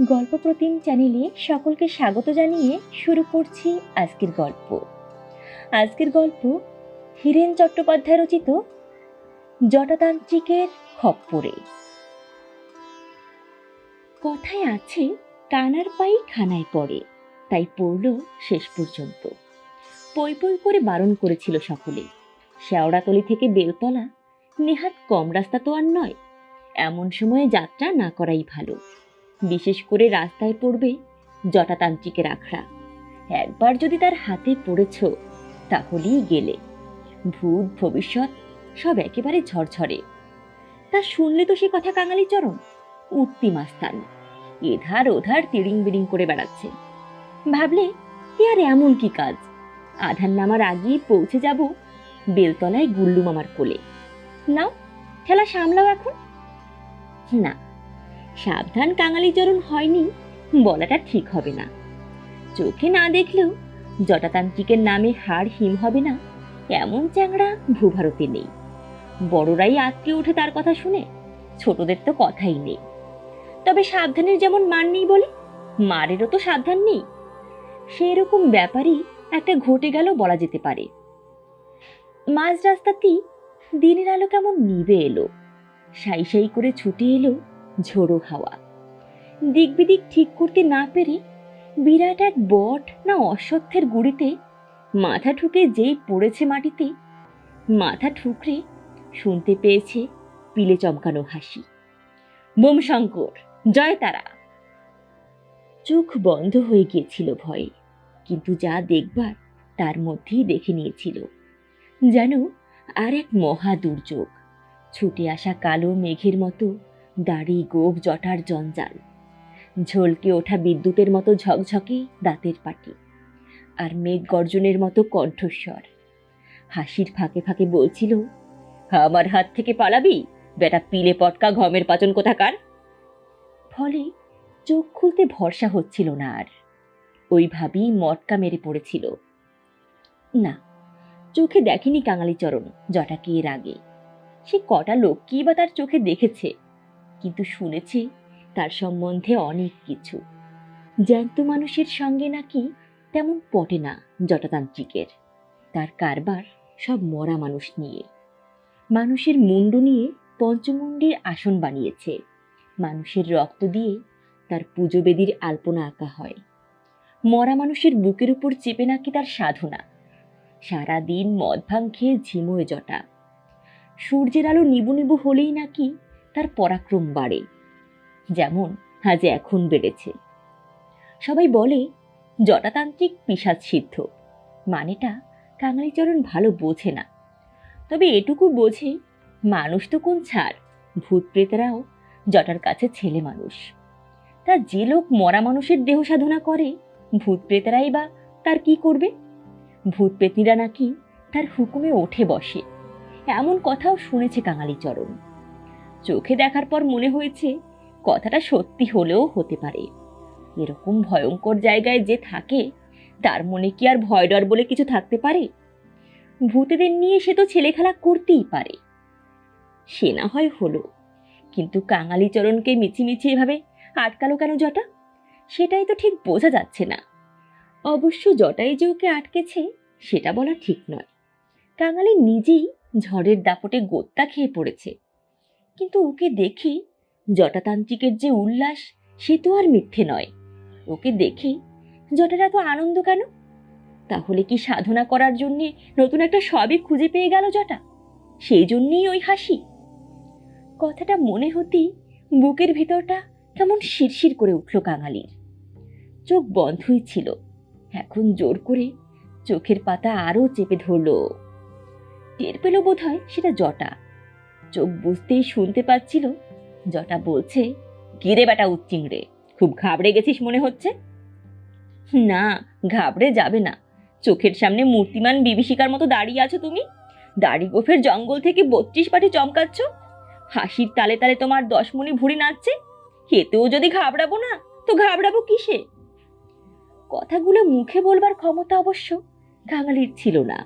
গল্প প্রতিম চ্যানেলে সকলকে স্বাগত জানিয়ে শুরু করছি আজকের গল্প। আজকের গল্প হীরেন চট্টোপাধ্যায় রচিত জটাতান্ত্রিকের খপ্পরে। কথায় আছে, কানার পাই খানায় পড়ে, তাই পড়ল শেষ পর্যন্ত। পই পই করে বারণ করেছিল সকলে। শেওড়াতলি থেকে বেলতলা, নেহাত কম রাস্তা তো আর নয়, এমন সময়ে যাত্রা না করাই ভালো। বিশেষ করে রাস্তায় পড়বে জটাতান্ত্রিকের আখড়া। একবার যদি তার হাতে পড়েছ, তাহলেই গেলে। ভূত, ভবিষ্যৎ, সব একেবারে ঝরঝরে। তা শুনলে তো সে কথা কাঙালি চরণ। উঠতি মাস্তান, এধার ওধার তিড়িং বিড়িং করে বেড়াচ্ছে। ভাবলে, এ আর এমন কি কাজ? আধার নামার আগেই পৌঁছে যাব বেলতলায় গুল্লু মামার কোলে। নাও, ঠেলা সামলাও এখন। না সাবধান কাঙালি কাঙালিচরণ হয়নি, বলাটা ঠিক হবে না। চোখে না দেখলেও জটাতান্ত্রিকের নামে হাড় হিম হবে না, এমন চ্যাংড়া ভূভারতে নেই। বড়রাই আটকে ওঠে তার কথা শুনে, ছোটদের তো কথাই নেই। তবে সাবধানের যেমন মান নেই বলে, মারেরও তো সাবধান নেই। সেই রকম ব্যাপারই একটা ঘটে গেল বলা যেতে পারে। মাঝ রাস্তাতেই দিনের আলো কেমন নিভে এলো। সাই সাই করে ছুটে এলো ঝোড়ো হাওয়া। দিক বিদিক ঠিক করতে না পেরে বিরাট এক বট না অশ্বত্থের গুড়িতে মাথা ঠুকে যেই পড়েছে মাটিতে, মাথা ঠুকরে শুনতে পেয়েছে পিলে চমকানো হাসি। বোম শঙ্কর জয় তারা। চোখ বন্ধ হয়ে গিয়েছিল ভয়ে, কিন্তু যা দেখবার তার মধ্যেই দেখে নিয়েছিল। যেন আর এক মহা দুর্যোগ, ছুটে আসা কালো মেঘের মতো দাড়ি, গোপ, জটার জঞ্জাল। ঝলকে ওঠা বিদ্যুতের মতো ঝকঝকে দাঁতের পাটি। আর মেঘ গর্জনের মতো কণ্ঠস্বর। হাসির ফাঁকে ফাঁকে বলছিল, আমার হাত থেকে পালাবি? বেটা পিলে পটকা, ঘমের পাচন কোথাকার? ফলে চোখ খুলতে ভরসা হচ্ছিল না আর। ওইভাবেই মটকা মেরে পড়েছিল। না, চোখে দেখেনি কাঙালিচরণ জটাকে এর আগে? সে কটা লোক কি বা তার চোখে দেখেছে? কিন্তু শুনেছে তার সম্বন্ধে অনেক কিছু। জ্যান্ত মানুষের সঙ্গে নাকি তেমন পটে না জটাতান্ত্রিকের। তার কারবার সব মরা মানুষ নিয়ে। মানুষের মুন্ডু নিয়ে পঞ্চমুণ্ডির আসন বানিয়েছে। মানুষের রক্ত দিয়ে তার পুজো বেদির আলপনা আঁকা হয়। মরা মানুষের বুকের উপর চেপে নাকি তার সাধনা। সারাদিন মদ ভাং খেয়ে ঝিমোয় জটা। সূর্যের আলো নিবু নিবু হলেই নাকি তার পরাক্রম বাড়ে, যেমন আজ এখন বেড়েছে। সবাই বলে, জটাতান্ত্রিক পিসাদ সিদ্ধ, মানেটা কাঙালিচরণ ভালো বোঝে না। তবে এটুকু বোঝে, মানুষ তো কোন ছাড় ভূত প্রেতরাও জটার কাছে ছেলে মানুষ। তা যে লোক মরা মানুষের দেহ সাধনা করে ভূত প্রেতরাই বা তার কি করবে? ভূত পেতনিরা নাকি তার হুকুমে ওঠে বসে, এমন কথাও শুনেছে কাঙালিচরণ। চোখে দেখার পর মনে হয়েছে কথাটা সত্যি হলেও হতে পারে। এরকম ভয়ঙ্কর জায়গায় যে থাকে, তার মনে কি আর ভয় ডর বলে কিছু থাকতে পারে? ভূতেদের নিয়ে সে তো ছেলে খেলা করতেই পারে। সে না হয় হলো। কিন্তু কাঙালি কাঙালিচরণকে মিছিমিছি এভাবে আটকালো কেন জটা? সেটাই তো ঠিক বোঝা যাচ্ছে না। অবশ্য জটাই যে ওকে আটকেছে, সেটা বলা ঠিক নয়। কাঙালি নিজেই ঝড়ের দাপটে গোত্তা খেয়ে পড়েছে। কিন্তু ওকে দেখে জটাতান্ত্রিকের যে উল্লাস, সে তো আর মিথ্যে নয়। ওকে দেখে জটার এত আনন্দ কেন? তাহলে কি সাধনা করার জন্যে নতুন একটা সবই খুঁজে পেয়ে গেল জটা? সেই জন্যেই ওই হাসি। কথাটা মনে হতেই বুকের ভিতরটা কেমন শিরশির করে উঠল কাঙালির। চোখ বন্ধই ছিল। এখন জোর করে চোখের পাতা আরও চেপে ধরল। টের পেল বোধ হয় সেটা জটা। চোখ বুঝতেই শুনতে পাচ্ছিল, জটা বলছে গিরে বেটা উচ্চিংড়ে, খুব ঘাবড়ে গেছিস মনে হচ্ছে? না, ঘাবড়ে যাবে না। চোখের সামনে মূর্তিমান বিভীষিকার মতো দাঁড়িয়ে আছো তুমি? দাড়ি গোফের জঙ্গল থেকে বত্রিশ পাটি চমকাচ্ছ? হাসির তালে তালে তোমার দশমণি ভুড়ি নাচছে? এতেও যদি ঘাবড়াবো না, তো ঘাবড়াবো কিসে? কথাগুলো মুখে বলবার ক্ষমতা অবশ্য কাঙালির ছিল না।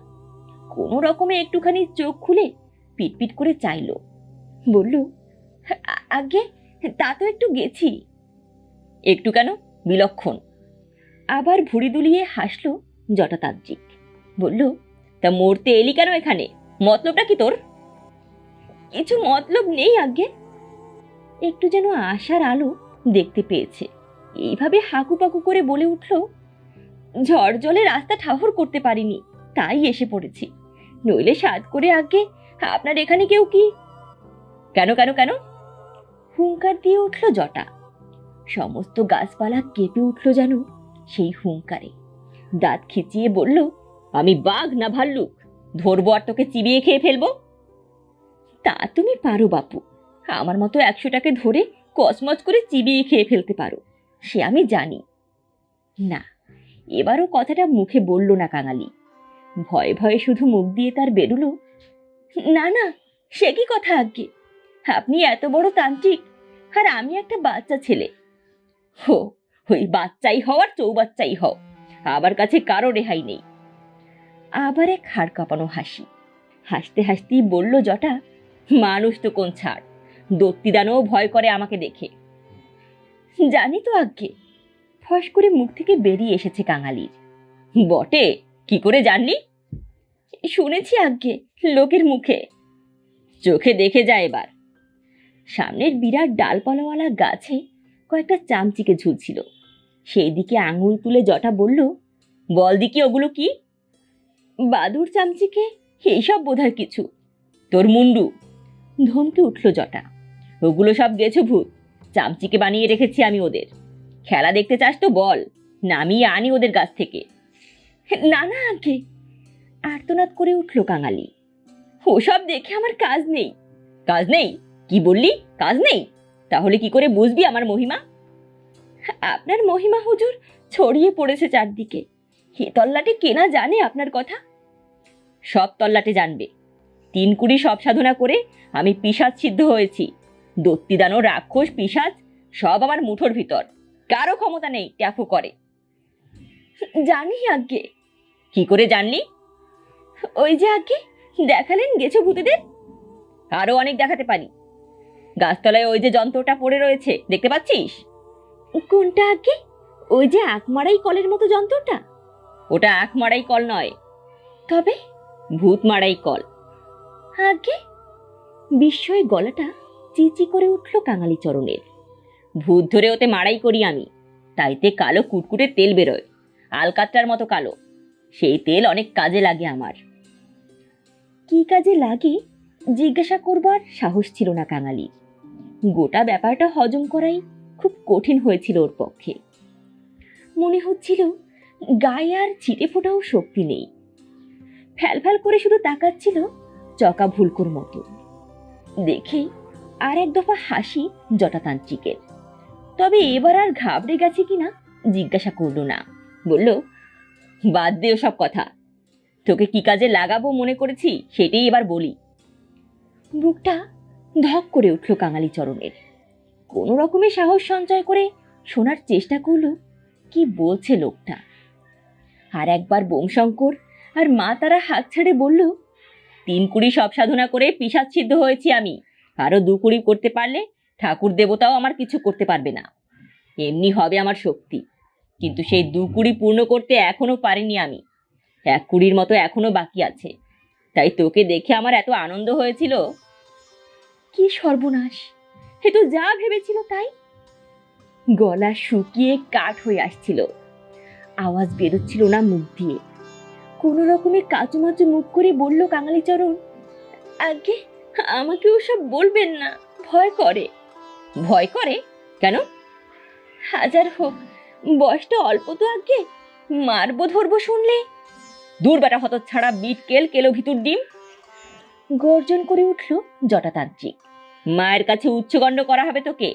কোনো রকমে একটুখানি চোখ খুলে পিটপিট করে চাইল। বলল আগে তা তো একটু গেছি। একটু কেন? বিলক্ষণ। আবার ভুড়ি দুলিয়ে হাসলো জটাতান্ত্রিক বলল, তা মরতে এলি কেন এখানে? মতলবটা কি তোর? কিছু মতলব নেই আগে। একটু যেন আশার আলো দেখতে পেয়েছে। এইভাবে হাকুপাকু করে বলে উঠল, ঝড় জলে রাস্তা ঠাহর করতে পারিনি, তাই এসে পড়েছি। নইলে সাত করে আগে আপনার এখানে কেউ কি? কেন কেন কেন? হুঙ্কার দিয়ে উঠল জটা। সমস্ত গাছপালা কেঁপে উঠল যেন সেই হুঙ্কারে। দাঁত খিচিয়ে বলল, আমি বাঘ না ভাল্লুক? ধরবো আর তোকে চিবিয়ে খেয়ে ফেলব? তা তুমি পারো বাপু। আমার মতো একশোটাকে ধরে কসমচ করে চিবিয়ে খেয়ে ফেলতে পারো। সে আমি জানি। না, এবারও কথাটা মুখে বলল না কাঙালি। ভয়ে ভয়ে শুধু মুখ দিয়ে তার বেরুলো না না, সে কি কথা আজ্ঞে? আপনি এত বড় তান্ত্রিক, আর আমি একটা বাচ্চা ছেলে। হো, ওই বাচ্চাই হও আর চৌবাচ্চাই হও আবার কাছে কারও রেহাই নেই। আবার এক হাড় কাঁপানো হাসি। হাসতে হাসতেই বলল জটা, মানুষ তো কোন ছাড়, দত্তিদানও ভয় করে আমাকে দেখে। জানি তো আজ্ঞে, ফস করে মুখ থেকে বেরিয়ে এসেছে কাঙালির। বটে, কি করে জানলি? শুনেছি আজ্ঞে, লোকের মুখে। চোখে দেখে যায় এবার। সামনের বিরাট ডালপালাওয়ালা গাছে কয়েকটা চামচিকে ঝুলছিল। সেই দিকে আঙুল তুলে জটা বলল, বল দিকে ওগুলো কি? বাদুর চামচিকে, এইসব বোধহয় কিছু। তোর মুন্ডু। ধমকে উঠল জটা। ওগুলো সব গেছে ভূত। চামচিকে বানিয়ে রেখেছি আমি ওদের। খেলা দেখতে চাস তো বল। নামিয়ে আনি ওদের গাছ থেকে। না না আগে আর্তনাদ করে উঠল কাঙালি। ওসব দেখে আমার কাজ নেই। কাজ নেই? কি বললি? কাজ নেই? তাহলে কি করে বুঝবি আমার মহিমা? আপনার মহিমা হুজুর ছড়িয়ে পড়েছে চারদিকে। হে তল্লাটে কেনা জানে আপনার কথা? সব তল্লাটে জানবে। তিন কুড়ি সব সাধনা করে আমি পিসাজ সিদ্ধ হয়েছি। দত্তিদানো রাক্ষস পিসাজ সব আমার মুঠোর ভিতর। কারও ক্ষমতা নেই ট্যাফু করে। জানি আজ্ঞে। কি করে জানলি? ওই যে আজ্ঞে দেখালেন গেছো ভূতেদের? আরও অনেক দেখাতে পারি। গাছতলায় ওই যে যন্ত্রটা পড়ে রয়েছে দেখতে পাচ্ছিস? কোনটা আগে? ওই যে আঁকমারাই কলের মতো যন্ত্রটা? ওটা আঁকমারাই কল নয়। তবে? ভূত মারাই কল। আগে? বিস্ময়ে গলাটা চিচি করে উঠল কাঙালি চরণের। ভূত ধরে ওতে মারাই করি আমি। তাইতে কালো কুটকুটে তেল বেরোয়। আলকাত্রার মতো কালো। সেই তেল অনেক কাজে লাগে আমার। কি কাজে লাগে? জিজ্ঞাসা করবার সাহস ছিল না কাঙালির গোটা ব্যাপারটা হজম করাই খুব কঠিন হয়েছিল ওর পক্ষে। মনে হচ্ছিল গায়ে আর ছিটে ফোটাও শক্তি নেই। ফ্যাল ফ্যাল করে শুধু তাকাচ্ছিল চকা ভুলকুর মতো। দেখে আর এক দফা হাসি জটাতান্ত্রিকের। তবে এবার আর ঘাবড়ে গেছে কিনা জিজ্ঞাসা করল না। বলল, বাদ দে সব কথা। তোকে কি কাজে লাগাবো মনে করেছি? সেটাই এবার বলি। বুকটা ধক করে উঠল কাঙালি চরণের। কোনো রকমে সাহস সঞ্চয় করে শোনার চেষ্টা করল, কি বলছে লোকটা? আর একবার বোমশঙ্কর আর মা তারা হাত ছেড়ে বলল, তিন কুড়ি সব সাধনা করে পিসাদ সিদ্ধ হয়েছি আমি। আরও দু কুড়ি করতে পারলে ঠাকুর দেবতাও আমার কিছু করতে পারবে না। এমনি হবে আমার শক্তি। কিন্তু সেই দু কুড়ি পূর্ণ করতে এখনও পারিনি আমি। এক কুড়ির মতো এখনও বাকি আছে। তাই তোকে দেখে আমার এত আনন্দ হয়েছিল? কি সর্বনাশ। এ তো যা ভেবেছিল তাই। গলা শুকিয়ে কাঠ হয়ে আসছিল। আওয়াজ বেরোচ্ছিল না মুখ দিয়ে। কোনো রকমে কাচুমাচু মুখ করে বলল কাঙালিচরণ আগে আমাকে ওসব বলবেন না ভয় করে। ভয় করে? কেন? হাজার হোক বয়সটা অল্প তো আগে। মারবো ধরবো শুনলে। দূর বেটা হত ছাড়া বিট কেল, কেলো ভিতুর ডিম। গর্জন করে উঠল জটাতান্ত্রিক মায়ের কাছে উচ্চগণ্ড করা হবে তোকে।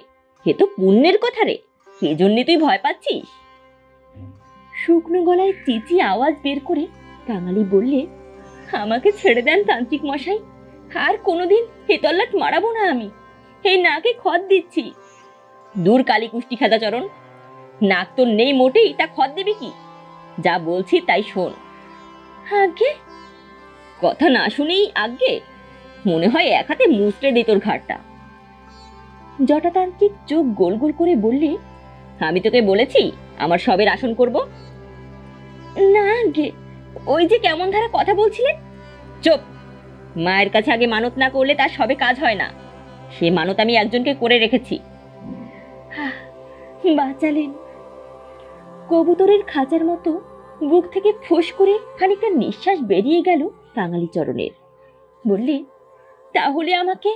হে তো পুণ্যের কথা রে। সেজন্যে তুই ভয় পাচ্ছিস। শুকনো গলায় চিচি আওয়াজ বের করে কাঙালি বললে, আমাকে ছেড়ে দেন তান্ত্রিক মশাই। আর কোনোদিন হেতল্লাট মারাবো না আমি। এই নাকে খদ দিচ্ছি। দূর কালী কুষ্টি খেদাচরণ নাক তোর নেই মোটেই, তা খদ দেবে কি? যা বলছি তাই শোন। আগে কথা না শুনেই আগে মনে হয় এক হাতে মুচড়ে দে তোর ঘাটটা জটাতান্ত্রিক চোখ গোল গোল করে বললে, আমি তোকে বলেছি, আমার সবের আসন করব। না আগে ওই যে কেমন ধারা কথা বলছিলেন? চুপ! মায়ের কাছে আগে মানত না করলে তার সবে কাজ হয় না। সে মানত আমি একজনকে করে রেখেছি। বাঁচালেন। কবুতরের খাঁচার মতো বুক থেকে ফোঁস করে খানিকটা নিঃশ্বাস বেরিয়ে গেল কাঙালি চরণের। বললে, তাহলে আমাকে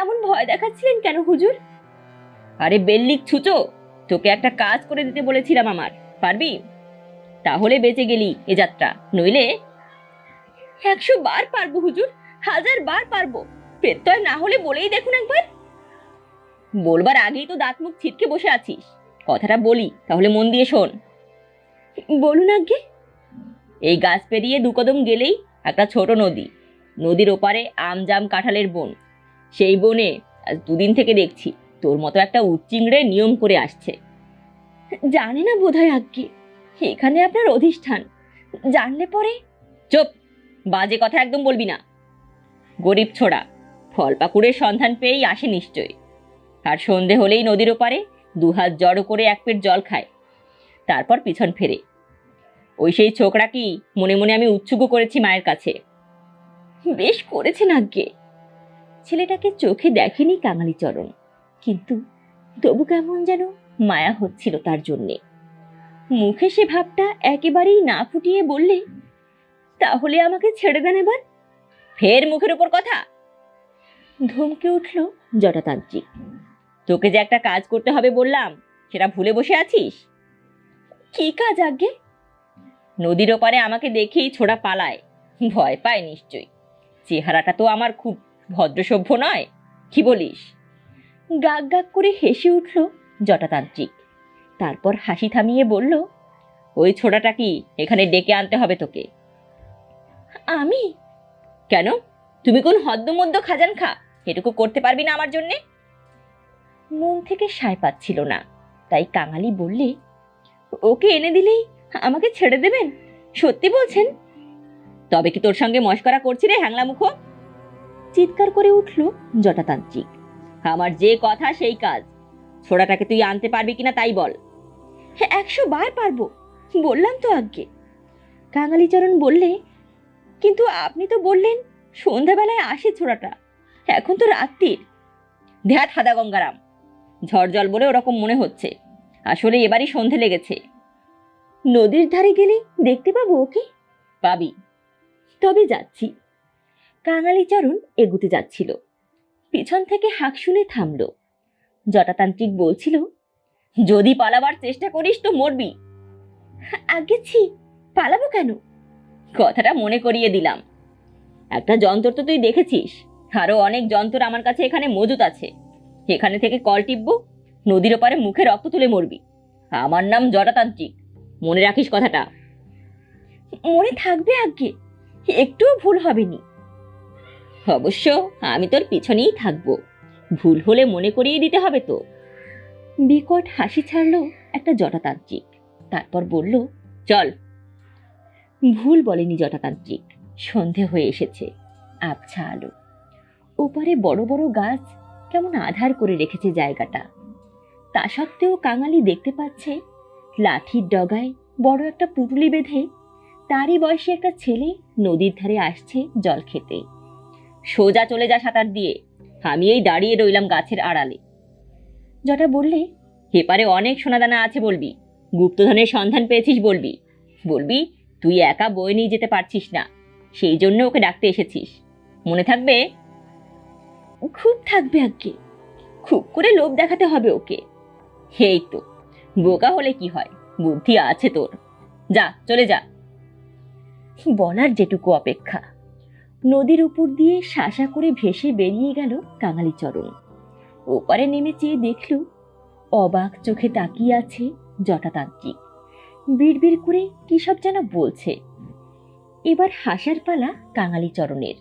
এমন ভয় দেখাচ্ছিলেন কেন হুজুর? আরে বেল্লিক ছুচো, তোকে একটা কাজ করে দিতে বলেছিলাম আমার, পারবি? তাহলে বেঁচে গেলি এ যাত্রা, নইলে? একশো বার পারব হুজুর, হাজার বার পারব, প্রত্যয় না হলে বলেই দেখুন একবার। বলবার আগেই তো দাঁত মুখ ছিটকে বসে আছিস, কথাটা বলি, তাহলে মন দিয়ে শোন। বলুন আগে। এই গাছ পেরিয়ে দু কদম গেলেই একটা ছোট নদী। নদীর ওপারে আমজাম কাঁঠালের বন। সেই বনে আজ দুদিন থেকে দেখছি তোর মতো একটা উচ্চিংড়ে নিয়ম করে আসছে। জানি না বোধহয় আজ্ঞে এখানে আপনার অধিষ্ঠান। জানলে পরে। চুপ! বাজে কথা একদম বলবি না। গরিব ছোড়া, ফল পাকুড়ের সন্ধান পেয়েই আসে নিশ্চয়। আর সন্ধে হলেই নদীর ওপারে দুহাত জড়ো করে এক পেট জল খায়। তারপর পিছন ফেরে। ওই সেই ছোকরা কি মনে মনে আমি উচ্ছুক করেছি মায়ের কাছে? বেশ করেছেন আজ্ঞে ছেলেটাকে চোখে দেখেনি কাঙালিচরণ কিন্তু তবু কেমন যেন মায়া হচ্ছিল তার জন্যে। মুখে সে ভাবটা একেবারেই না ফুটিয়ে বললে, তাহলে আমাকে ছেড়ে দেন এবার? ফের মুখের উপর কথা? ধমকে উঠল জটাতান্ত্রিক। তোকে যে একটা কাজ করতে হবে বললাম, সেটা ভুলে বসে আছিস? কি কাজ আগে নদীর ওপারে আমাকে দেখেই ছোড়া পালায়। ভয় পায় নিশ্চয়ই। চেহারাটা তো আমার খুব ভদ্রসভ্য নয়, কি বলিস? গাক গাক করে হেসে উঠল জটাতান্ত্রিক। তারপর হাসি থামিয়ে বলল, ওই ছোড়াটা কি এখানে ডেকে আনতে হবে তোকে? আমি? কেন? তুমি কোন হদ্দমদ্য খাজান খা, এটুকু করতে পারবি না আমার জন্যে? মন থেকে সায় পাচ্ছিল না, তাই কাঙালি বললে, ওকে এনে দিলেই আমাকে ছেড়ে দেবেন? সত্যি বলছেন? তবে কি তোর সঙ্গে মস্করা করছি রে হ্যাংলা মুখো চিৎকার করে উঠল জটাতান্ত্রিক। আমার যে কথা সেই কাজ। ছোড়াটাকে তুই আনতে পারবি কিনা তাই বল। হ্যাঁ একশো বার পারব। বললাম তো আজ্ঞে কাঙালিচরণ বললে, কিন্তু আপনি তো বললেন সন্ধ্যাবেলায় আসে ছোড়াটা। এখন তো রাত্রির। ধ্যাত হাদা গঙ্গারাম ঝড় জল বলে ওরকম মনে হচ্ছে। আসলে এবারই সন্ধে লেগেছে। নদীর ধারে গেলে দেখতে পাবো ওকে? পাবি। তবে যাচ্ছি। কাঙালি চরণ এগুতে যাচ্ছিল। পিছন থেকে হাঁক শুনে থামল। জটাতান্ত্রিক বলছিল যদি পালাবার চেষ্টা করিস তো মরবি। আগে ছি পালাবো কেন? কথাটা মনে করিয়ে দিলাম। একটা যন্ত্র তো তুই দেখেছিস। আরও অনেক যন্ত্র আমার কাছে এখানে মজুত আছে। এখানে থেকে কল টিপবো নদীর ওপারে মুখে রক্ত তুলে মরবি। আমার নাম জটাতান্ত্রিক। মনে রাখিস কথাটা। মনে থাকবে আগে। একটুও ভুল হবেনি। অবশ্য আমি তোর পিছনেই থাকব। ভুল হলে মনে করিয়ে দিতে হবে তো। বিকট হাসি ছাড়ল একটা জটাতান্ত্রিক। তারপর বলল চল। ভুল বলেনি জটাতান্ত্রিক। সন্ধে হয়ে এসেছে। আবছা আলো। ওপারে বড় বড় গাছ কেমন আধার করে রেখেছে জায়গাটা। তা সত্ত্বেও কাঙালি দেখতে পাচ্ছে লাঠির ডগায় বড় একটা পুটুলি বেঁধে তারই বয়সী একটা ছেলে নদীর ধারে আসছে জল খেতে। সোজা চলে যা সাঁতার দিয়ে, আমি এই দাঁড়িয়ে রইলাম গাছের আড়ালে। জটা বললে হেপারে অনেক সোনাদানা আছে বলবি, গুপ্তধনের সন্ধান পেয়েছিস বলবি। বলবি, তুই একা বয়ে নিয়ে যেতে পারছিস না, সেই জন্য ওকে ডাকতে এসেছিস। মনে থাকবে? খুব থাকবে আজ্ঞে, খুব করে লোভ দেখাতে হবে ওকে। এই তো বোকা হলে কি হয়? বুদ্ধি আছে তোর। যা, চলে যা। বলার যেটুকু অপেক্ষা। নদীর উপর দিয়ে শাসা করে ভেসে বেরিয়ে গেল কাঙালিচরণ ওপারে নেমে চেয়ে দেখল, অবাক চোখে তাকিয়ে আছে জটাতান্ত্রিক। বিড়বিড় করে কী সব যেন বলছে। এবার হাসার পালা কাঙালিচরণের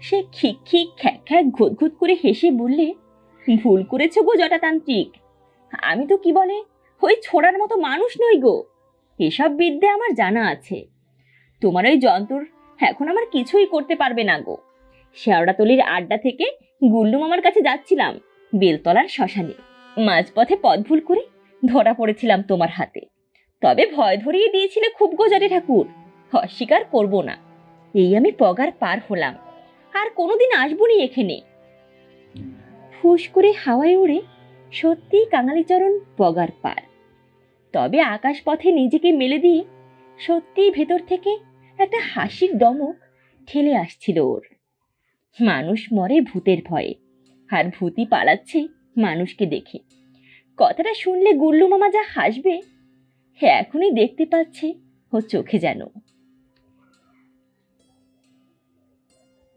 সে খিক খিক খ্যাক খ্যাক ঘুত করে হেসে বললে, ভুল করেছ গো জটাতান্ত্রিক। আমি তো কি বলে ওই ছোড়ার মতো মানুষ নই গো। এসব বিদ্যে আমার জানা আছে। তোমার ওই যন্ত্র এখন আমার কিছুই করতে পারবে না গো। শেওড়াতলির আড্ডা থেকে গুল্লু মামার কাছে যাচ্ছিলাম, বেলতলার শ্মশানে। মাঝপথে পথ ভুল করে ধরা পড়েছিলাম তোমার হাতে। তবে ভয় ধরিয়ে দিয়েছিলে খুব গোজারে ঠাকুর, অস্বীকার করব না। এই আমি পগার পার হলাম, আর কোনোদিন আসবনি এখানে। ফুস করে হাওয়ায় উড়ে সত্যিই কাঙালিচরণ পগার পার। তবে আকাশ পথে নিজেকে মেলে দিয়ে সত্যিই ভেতর থেকে একটা হাসির দমক ঠেলে আসছিল ওর। মানুষ মরে ভূতের ভয়ে, আর ভূতই পালাচ্ছে মানুষকে দেখে। কথাটা শুনলে গুল্লু মামা যা হাসবে এখনই দেখতে পাচ্ছে ও চোখে যেন।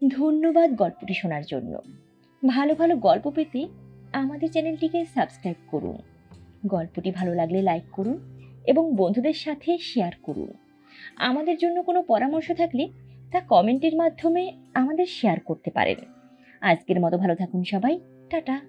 ধন্যবাদ গল্পটি শোনার জন্য। ভালো ভালো গল্প পেতে আমাদের চ্যানেলটিকে সাবস্ক্রাইব করুন। গল্পটি ভালো লাগলে লাইক করুন এবং বন্ধুদের সাথে শেয়ার করুন। আমাদের জন্য কোনো পরামর্শ থাকলে তা কমেন্টের মাধ্যমে আমাদের শেয়ার করতে পারেন। আজকের মতো ভালো থাকুন সবাই। টাটা।